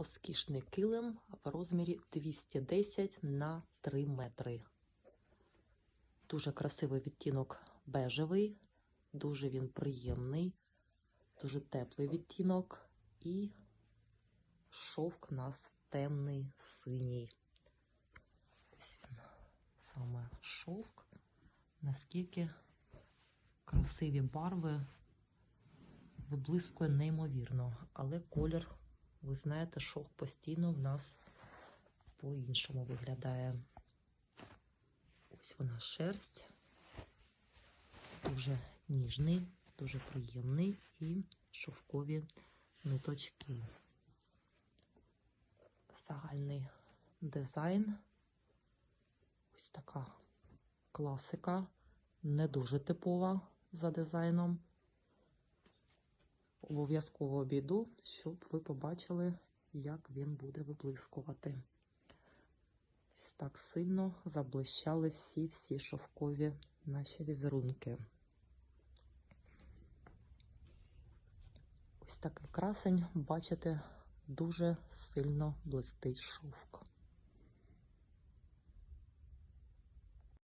розкішний килим в розмірі 210 на 3 метри. Дуже красивий відтінок бежевий, дуже він приємний, дуже теплий відтінок і шовк у нас темний синій. Ось він саме шовк. Наскільки красиві барви виблискує неймовірно, але колір, ви знаєте, шовк постійно в нас по-іншому виглядає. Ось вона шерсть, дуже ніжний, дуже приємний і шовкові ниточки. Загальний дизайн. Ось така класика, не дуже типова за дизайном. Обов'язково обійду, щоб ви побачили, як він буде виблискувати. Ось так сильно заблищали всі-всі шовкові наші візерунки. Ось такий красень, бачите, дуже сильно блистить шовк.